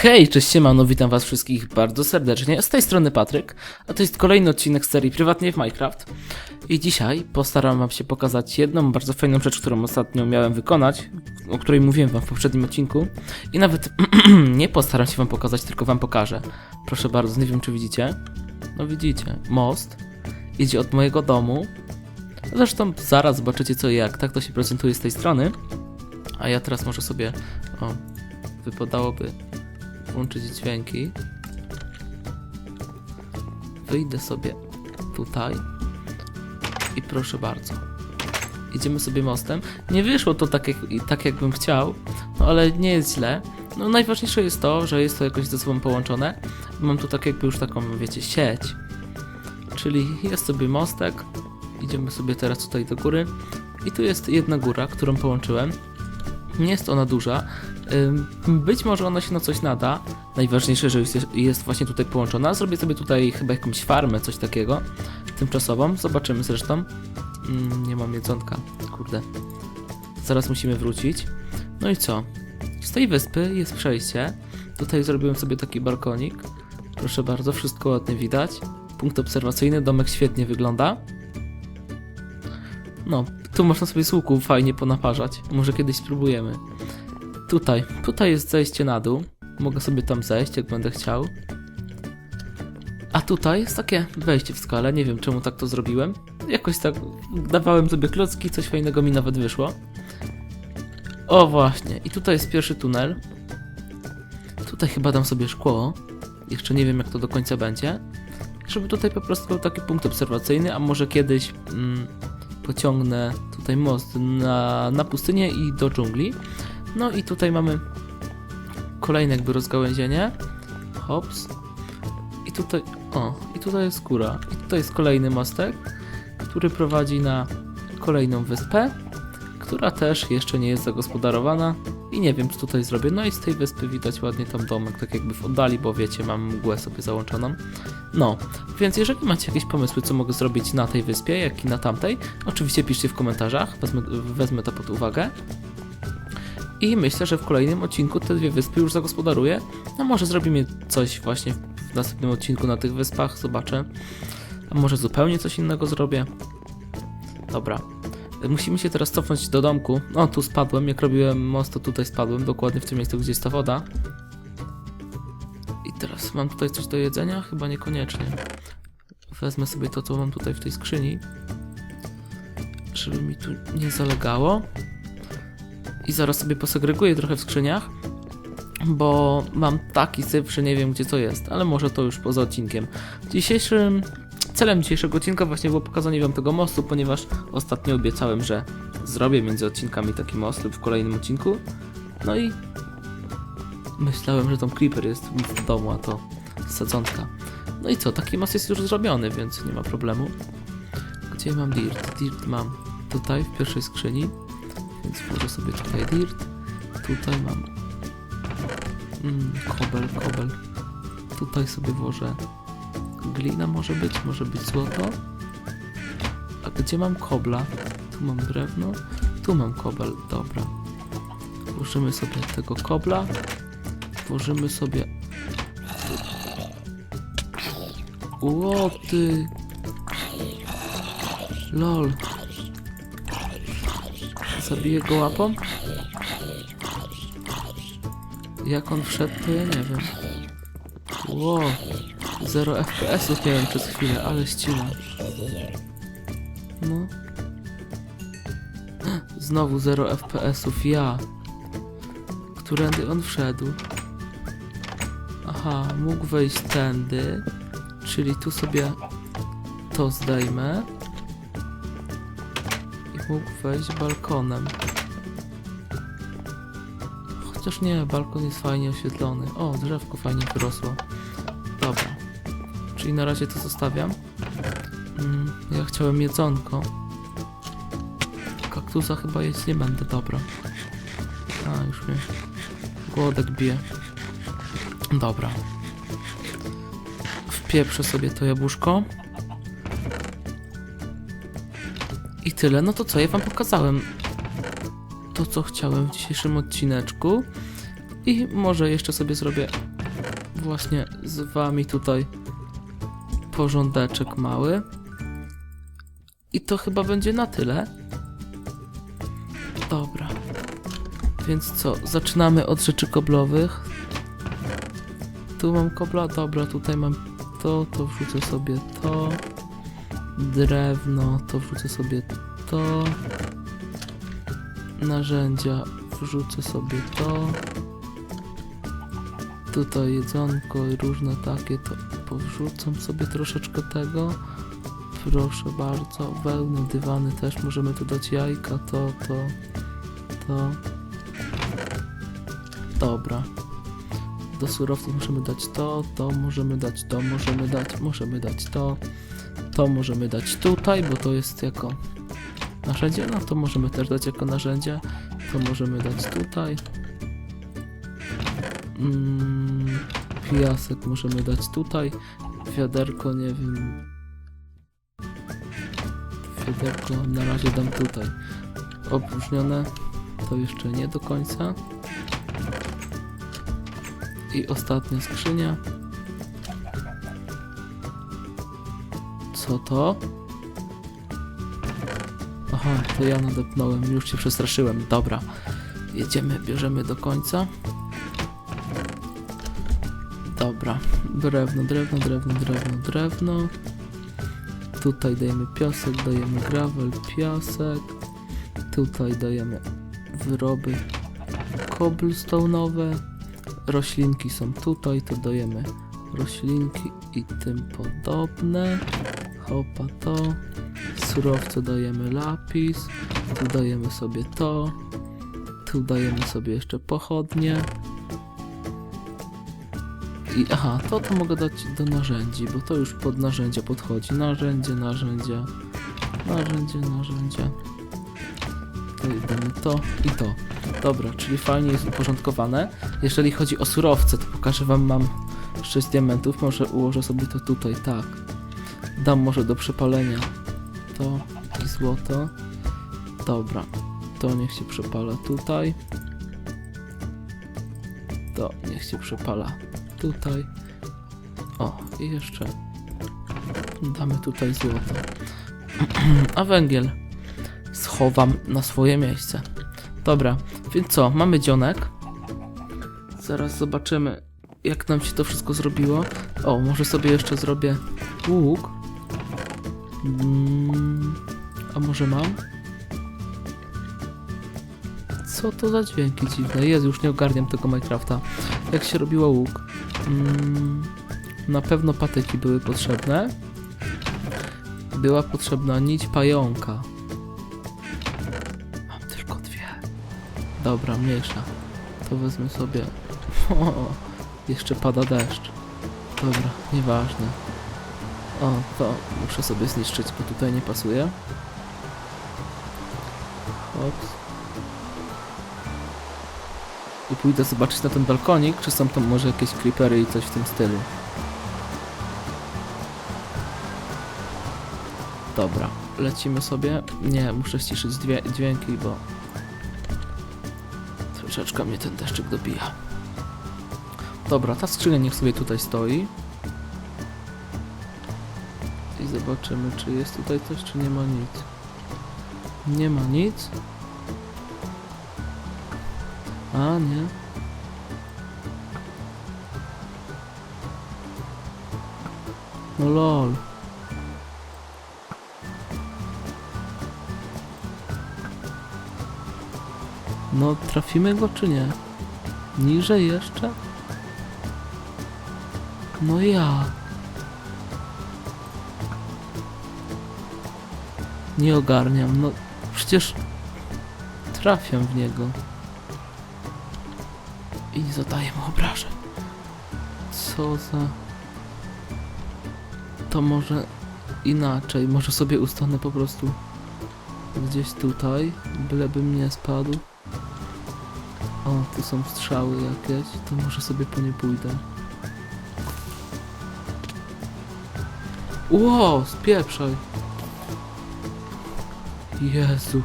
Hej, cześć siemano, witam was wszystkich bardzo serdecznie. Z tej strony Patryk, a to jest kolejny odcinek serii Prywatnie w Minecraft. I dzisiaj postaram wam się pokazać jedną bardzo fajną rzecz, którą ostatnio miałem wykonać, o której mówiłem wam w poprzednim odcinku. I nawet nie postaram się wam pokazać, tylko wam pokażę. Proszę bardzo, nie wiem czy widzicie. No widzicie, most idzie od mojego domu. Zresztą zaraz zobaczycie co i jak, tak to się prezentuje z tej strony. A ja teraz może sobie, o, wypadałoby włączyć dźwięki. Wyjdę sobie tutaj i proszę bardzo. Idziemy sobie mostem. Nie wyszło to tak, jak, tak jakbym chciał, no ale nie jest źle. No najważniejsze jest to, że jest to jakoś ze sobą połączone. Mam tu tak jakby już taką, wiecie, sieć. Czyli jest sobie mostek. Idziemy sobie teraz tutaj do góry. I tu jest jedna góra, którą połączyłem. Nie jest ona duża. Być może ona się na coś nada. Najważniejsze, że jest, jest właśnie tutaj połączona. Zrobię sobie tutaj chyba jakąś farmę, coś takiego. Tymczasową. Zobaczymy zresztą. Nie mam jedzonka. Kurde. Zaraz musimy wrócić. No i co? Z tej wyspy jest przejście. Tutaj zrobiłem sobie taki balkonik. Proszę bardzo, wszystko ładnie widać. Punkt obserwacyjny, domek świetnie wygląda. No, tu można sobie z fajnie ponaparzać. Może kiedyś spróbujemy. Tutaj, tutaj jest zejście na dół. Mogę sobie tam zejść, jak będę chciał. A tutaj jest takie wejście w skalę. Nie wiem, czemu tak to zrobiłem. Jakoś tak dawałem sobie klocki, coś fajnego mi nawet wyszło. O właśnie, i tutaj jest pierwszy tunel. Tutaj chyba dam sobie szkło. Jeszcze nie wiem, jak to do końca będzie. Żeby tutaj po prostu był taki punkt obserwacyjny, a może kiedyś mm, pociągnę tutaj most na, na pustynię i do dżungli. No i tutaj mamy kolejne jakby rozgałęzienie. Hops. I tutaj, o, i tutaj jest góra. I tutaj jest kolejny mostek, który prowadzi na kolejną wyspę, która też jeszcze nie jest zagospodarowana. I nie wiem, co tutaj zrobię. No i z tej wyspy widać ładnie tam domek, tak jakby w oddali, bo wiecie, mam mgłę sobie załączoną. No, więc jeżeli macie jakieś pomysły, co mogę zrobić na tej wyspie, jak i na tamtej, oczywiście piszcie w komentarzach, wezmę, wezmę to pod uwagę. I myślę, że w kolejnym odcinku te dwie wyspy już zagospodaruję. No może zrobimy coś właśnie w następnym odcinku na tych wyspach, zobaczę. A może zupełnie coś innego zrobię. Dobra. Musimy się teraz cofnąć do domku. O, tu spadłem. Jak robiłem most, to tutaj spadłem. Dokładnie w tym miejscu, gdzie jest ta woda. I teraz mam tutaj coś do jedzenia? Chyba niekoniecznie. Wezmę sobie to, co mam tutaj w tej skrzyni. Żeby mi tu nie zalegało. I zaraz sobie posegreguję trochę w skrzyniach. Bo mam taki syf, że nie wiem gdzie to jest, ale może to już poza odcinkiem. Dzisiejszym celem dzisiejszego odcinka właśnie było pokazanie wam tego mostu, ponieważ ostatnio obiecałem, że zrobię między odcinkami taki most lub w kolejnym odcinku. No i myślałem, że tam creeper jest w domu, a to sadzonka. No i co, taki most jest już zrobiony, więc nie ma problemu. Gdzie mam dirt? Dirt mam tutaj w pierwszej skrzyni, więc włożę sobie tutaj dirt. Tutaj mam mm, kobel, kobel. Tutaj sobie włożę glina może być, może być złoto. A gdzie mam kobla? Tu mam drewno, tu mam kobel, dobra. Włożymy sobie tego kobla. Włożymy sobie... Ło ty! Lol. Zabiję go łapą? Jak on wszedł, to ja nie wiem. Ło. Zero FPS-ów miałem przez chwilę, ale ścina. No. Znowu zero FPS-ów, ja. Którędy on wszedł? Aha, mógł wejść tędy. Czyli tu sobie to zdejmę. Mógł wejść balkonem. Chociaż nie, balkon jest fajnie oświetlony. O, drzewko fajnie wyrosło. Dobra. Czyli na razie to zostawiam. Mm, ja chciałem jedzonko. Kaktusa chyba jeść nie będę, dobra. A, już mnie głodek bije. Dobra. Wpieprzę sobie to jabłuszko. I tyle. No to co, ja wam pokazałem to, co chciałem w dzisiejszym odcineczku. I może jeszcze sobie zrobię właśnie z wami tutaj porządeczek mały. I to chyba będzie na tyle. Dobra. Więc co, zaczynamy od rzeczy koblowych. Tu mam kobla, dobra, tutaj mam to, to wrzucę sobie to. Drewno, to wrzucę sobie to. Narzędzia, wrzucę sobie to. Tutaj jedzonko i różne takie, to powrzucam sobie troszeczkę tego. Proszę bardzo, wełny, dywany też możemy tu dać jajka, to, to, to. Dobra. Do surowców możemy dać to, to możemy dać to, możemy dać, możemy dać to. To możemy dać tutaj, bo to jest jako narzędzie, no to możemy też dać jako narzędzie. To możemy dać tutaj. Mm, piasek możemy dać tutaj. Wiaderko, nie wiem. Wiaderko na razie dam tutaj. Opróżnione to jeszcze nie do końca. I ostatnia skrzynia. Co to? Aha, to ja nadepnąłem, już się przestraszyłem. Dobra, jedziemy, bierzemy do końca. Dobra, drewno, drewno, drewno, drewno, drewno. Tutaj dajemy piasek, dajemy gravel, piasek. Tutaj dajemy wyroby cobblestone'owe. Roślinki są tutaj, to dajemy roślinki i tym podobne. Hopa to. Surowce dajemy lapis. Tu dajemy sobie to. Tu dajemy sobie jeszcze pochodnie. I aha, to to mogę dać do narzędzi, bo to już pod narzędzia podchodzi. Narzędzie, narzędzia, narzędzie, narzędzia. Damy to i to. Dobra, czyli fajnie jest uporządkowane. Jeżeli chodzi o surowce, to pokażę wam, mam 6 diamentów, może ułożę sobie to tutaj, tak. Dam może do przepalenia to i złoto. Dobra, to niech się przepala tutaj. To niech się przepala tutaj. O, i jeszcze damy tutaj złoto. A węgiel schowam na swoje miejsce. Dobra, więc co, mamy dzionek. Zaraz zobaczymy, jak nam się to wszystko zrobiło. O, może sobie jeszcze zrobię łuk. Mm, a może mam? Co to za dźwięki dziwne? Jest, już nie ogarniam tego Minecrafta. Jak się robiło łuk? Mm, na pewno patyki były potrzebne. Była potrzebna nić pająka. Dobra, mniejsza. To wezmę sobie. O, jeszcze pada deszcz. Dobra, nieważne. O, to muszę sobie zniszczyć, bo tutaj nie pasuje. Hops. I pójdę zobaczyć na ten balkonik, czy są tam może jakieś creepery i coś w tym stylu. Dobra, lecimy sobie. Nie, muszę ściszyć dźwięki, bo troszeczkę mnie ten deszczyk dobija. Dobra, ta skrzynia niech sobie tutaj stoi. I zobaczymy, czy jest tutaj coś, czy nie ma nic. Nie ma nic. A, nie. No lol. No, trafimy go czy nie? Niżej jeszcze? No ja. Nie ogarniam, no przecież trafiam w niego. I nie zadaję mu obrażeń. Co za... To może inaczej, może sobie ustanę po prostu gdzieś tutaj, bylebym nie spadł. O, tu są strzały jakieś, to może sobie po nie pójdę. Ło, spieprzaj. Jezu.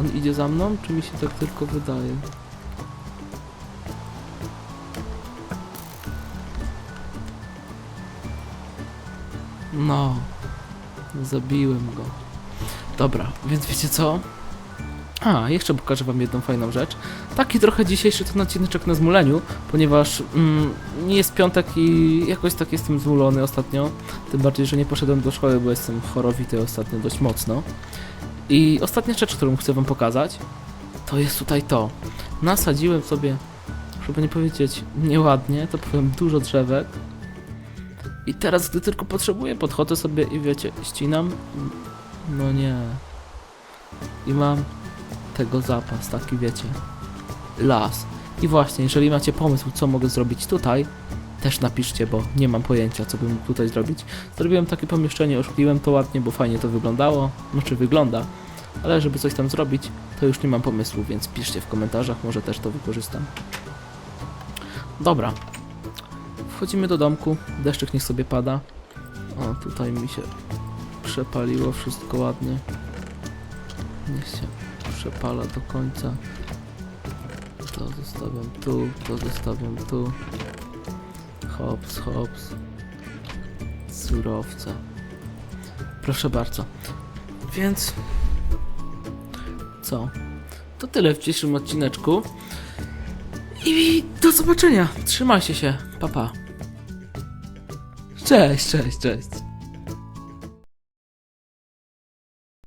On idzie za mną, czy mi się tak tylko wydaje? No. Zabiłem go. Dobra, więc wiecie co? A, jeszcze pokażę wam jedną fajną rzecz. Taki trochę dzisiejszy ten odcineczek na zmuleniu, ponieważ mm, nie jest piątek i jakoś tak jestem zmulony ostatnio. Tym bardziej, że nie poszedłem do szkoły, bo jestem chorowity ostatnio dość mocno. I ostatnia rzecz, którą chcę wam pokazać, to jest tutaj to. Nasadziłem sobie, żeby nie powiedzieć nieładnie, to powiem dużo drzewek. I teraz, gdy tylko potrzebuję, podchodzę sobie i wiecie, ścinam. No nie. I mam tego zapas, taki wiecie. Las. I właśnie, jeżeli macie pomysł, co mogę zrobić tutaj, też napiszcie, bo nie mam pojęcia, co bym mógł tutaj zrobić. Zrobiłem takie pomieszczenie, oszkliłem to ładnie, bo fajnie to wyglądało. Znaczy wygląda. Ale żeby coś tam zrobić, to już nie mam pomysłu, więc piszcie w komentarzach, może też to wykorzystam. Dobra. Wchodzimy do domku, deszczyk niech sobie pada. O, tutaj mi się przepaliło wszystko ładnie. Niech się przepala do końca. To zostawiam tu, to zostawiam tu. Hops, hops. Surowce. Proszę bardzo. Więc... Co? To tyle w dzisiejszym odcineczku. I do zobaczenia. Trzymajcie się. Pa, pa. Cześć, cześć, cześć.